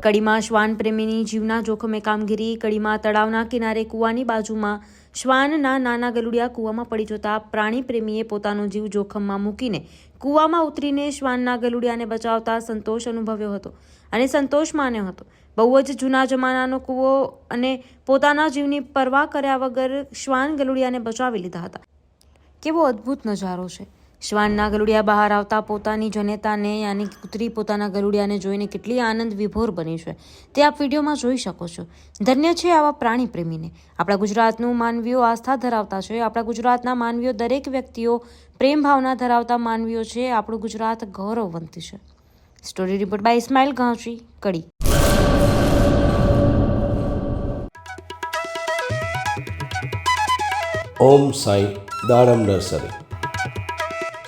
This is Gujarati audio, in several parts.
કડીમાં શ્વાન પ્રેમીની જીવના જોખમે કામગીરી, કડીમાં તળાવના કિનારે કૂવાની બાજુમાં શ્વાનના નાના ગલુડિયા કૂવામાં પડી જતા પ્રાણી પ્રેમીએ પોતાનો જીવ જોખમમાં મૂકીને કૂવામાં ઉતરીને શ્વાનના ગલુડિયાને બચાવતા સંતોષ અનુભવ્યો હતો અને સંતોષ માન્યો હતો. બહુ જ જૂના જમાનાનો કૂવો અને પોતાના જીવની પરવા કર્યા વગર શ્વાન ગલુડિયાને બચાવી લીધા હતા. કેવો અદ્ભુત નજારો છે. શ્વાનના ગલુડિયા બહાર આવતા પોતાની જનેતાને યાની કૂતરી પોતાના ગલુડિયાને જોઈને કેટલી આનંદ વિભોર બની છે તે આપ વિડીયોમાં જોઈ શકો છો. ધન્ય છે આવા પ્રાણી પ્રેમીને. આપણા ગુજરાતનું માનવીઓ આસ્થા ધરાવતા છે. આપણા ગુજરાતના માનવીઓ દરેક વ્યક્તિઓ પ્રેમ ભાવના ધરાવતા માનવીઓ છે. આપણું ગુજરાત ગૌરવવંતી છે. Story report by Ismail Ganchi Kadi. Om Sai દાડમ નર્સરી.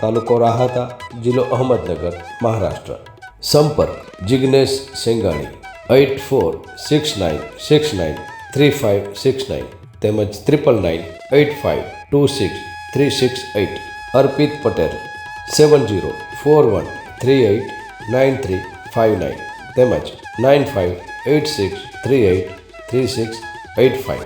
તાલુકો રાહતા, જિલ્લો અહમદનગર, મહારાષ્ટ્ર. સંપર્ક Jignesh Sengani, eight four six nine six nine three five six nine તેમજ triple nine eight five two six three six eight. Arpit Patel, seven zero four one three eight nine three five nine તેમજ nine five eight six three eight three six eight five.